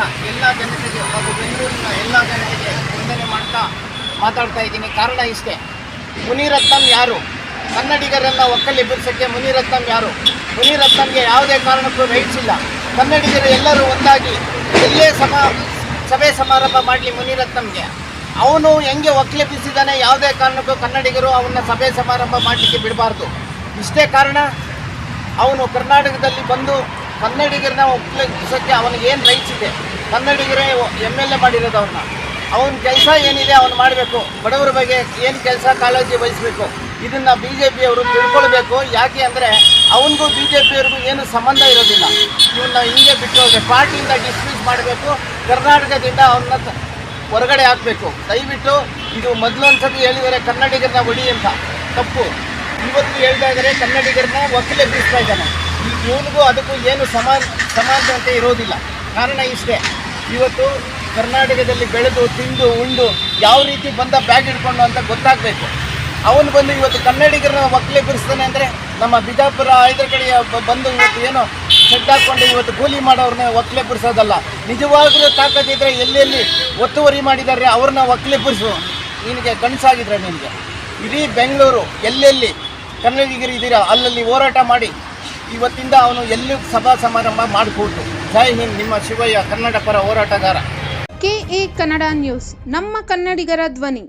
ಎಲ್ಲ ಜನತೆಗೆ ಹಾಗೂ ಬೆಂಗಳೂರಿನ ಎಲ್ಲ ಜನತೆಗೆ ವಂದನೆ ಮಾಡ್ತಾ ಮಾತಾಡ್ತಾ ಇದ್ದೀನಿ. ಕಾರಣ ಇಷ್ಟೇ. ಮುನಿರತ್ನಂ ಯಾರು? ಕನ್ನಡಿಗರೆಲ್ಲ ಬಿಡ್ಸೋಕ್ಕೆ ಮುನಿರತ್ನಂ ಯಾರು? ಮುನಿರತ್ನಂಗೆ ಯಾವುದೇ ಕಾರಣಕ್ಕೂ ರೈಟ್ಸ್ ಇಲ್ಲ. ಕನ್ನಡಿಗರು ಎಲ್ಲರೂ ಒಂದಾಗಿ ಎಲ್ಲೇ ಸಮ, ಸಭೆ ಸಮಾರಂಭ ಮಾಡಲಿ ಮುನಿರತ್ನಂಗೆ. ಅವನು ಹೆಂಗೆ ಒಕ್ಕಲೆಬ್ಬಿಸಿದ್ದಾನೆ ಯಾವುದೇ ಕಾರಣಕ್ಕೂ ಕನ್ನಡಿಗರು ಅವನ್ನ ಸಭೆ ಸಮಾರಂಭ ಮಾಡಲಿಕ್ಕೆ ಬಿಡಬಾರ್ದು. ಇಷ್ಟೇ ಕಾರಣ, ಅವನು ಕರ್ನಾಟಕದಲ್ಲಿ ಬಂದು ಕನ್ನಡಿಗರನ್ನ ಒಪ್ಪಿಸೋಕ್ಕೆ ಅವನಿಗೆ ಏನು ರೈಟ್ಸ್ ಇದೆ? ಕನ್ನಡಿಗರೇ ಎಂ ಎಲ್ ಎ ಮಾಡಿರೋದು ಅವ್ರನ್ನ. ಅವನ ಕೆಲಸ ಏನಿದೆ ಅವನು ಮಾಡಬೇಕು. ಬಡವರ ಬಗ್ಗೆ ಏನು ಕೆಲಸ ಕಾಳಜಿ ವಹಿಸಬೇಕು? ಇದನ್ನು ಬಿ ಜೆ ಪಿಯವರು ತಿಳ್ಕೊಳ್ಬೇಕು. ಯಾಕೆ ಅಂದರೆ ಅವನಿಗೂ ಬಿ ಜೆ ಪಿಯವ್ರಿಗೂ ಏನು ಸಂಬಂಧ ಇರೋದಿಲ್ಲ. ಇವನ್ನ ಹಿಂಗೆ ಬಿಟ್ಟು ಹೋಗಿ ಪಾರ್ಟಿಯಿಂದ ಡಿಸ್ಮಿಸ್ ಮಾಡಬೇಕು. ಕರ್ನಾಟಕದಿಂದ ಅವನ್ನ ಹೊರಗಡೆ ಹಾಕಬೇಕು. ದಯವಿಟ್ಟು ಇದು ಮೊದಲೊಂದ್ಸತಿ ಹೇಳಿದರೆ ಕನ್ನಡಿಗರನ್ನ ಹೊಡಿ ಅಂತ. ತಪ್ಪು. ಇವತ್ತು ಹೇಳ್ತಾ ಇದ್ದಾರೆ ಕನ್ನಡಿಗರನ್ನ ಒಕ್ಕಲೆ ಬೀಸ್ತಾ ಇದ್ದಾನೆ. ಇವನಿಗೂ ಅದಕ್ಕೂ ಏನು ಸಮಾನ ಸಮಾನತೆ ಇರೋದಿಲ್ಲ. ಕಾರಣ ಇಷ್ಟೇ. ಇವತ್ತು ಕರ್ನಾಟಕದಲ್ಲಿ ಬೆಳೆದು, ತಿಂದು, ಉಂಡು ಯಾವ ರೀತಿ ಬಂದ ಬ್ಯಾಗ್ ಹಿಡ್ಕೊಂಡು ಅಂತ ಗೊತ್ತಾಗಬೇಕು. ಅವನು ಬಂದು ಇವತ್ತು ಕನ್ನಡಿಗರನ್ನ ಒಕ್ಕಲೆ ಬಿಡಿಸ್ತಾನೆ ಅಂದರೆ ನಮ್ಮ ಬಿಜಾಪುರ ಐದರ ಕಡೆ ಬಂದು ಇವತ್ತು ಏನೋ ಸೆಡ್ ಹಾಕ್ಕೊಂಡು ಇವತ್ತು ಕೂಲಿ ಬಿಡಿಸೋದಲ್ಲ ನಿಜವಾಗ್ಲೂ ತಾಕತ್ತಿದ್ರೆ ಎಲ್ಲೆಲ್ಲಿ ಒತ್ತುವರಿ ಮಾಡಿದ್ದಾರೆ ಅವ್ರನ್ನ ಒಕ್ಕಲೆ ಬಿಡಿಸು ನಿನಗೆ ಕನಸಾಗಿದ್ರೆ ನಿನಗೆ. ಇಡೀ ಬೆಂಗಳೂರು ಎಲ್ಲೆಲ್ಲಿ ಕನ್ನಡಿಗರು ಇದ್ದೀರಾ, ಅಲ್ಲಲ್ಲಿ ಹೋರಾಟ ಮಾಡಿ ಇವತ್ತಿಂದ ಅವನು ಎಲ್ಲಿ ಸಭಾ ಸಮಾರಂಭ ಮಾಡಿಕೊಟ್ಟು ಜೈ ಹಿಂದ್, ನಿಮ್ಮ ಶಿವಯ್ಯ ಕನ್ನಡ ಪರ ಹೋರಾಟಗಾರ ಕೆಎ ಕನ್ನಡ ನ್ಯೂಸ್, ನಮ್ಮ ಕನ್ನಡಿಗರ ಧ್ವನಿ.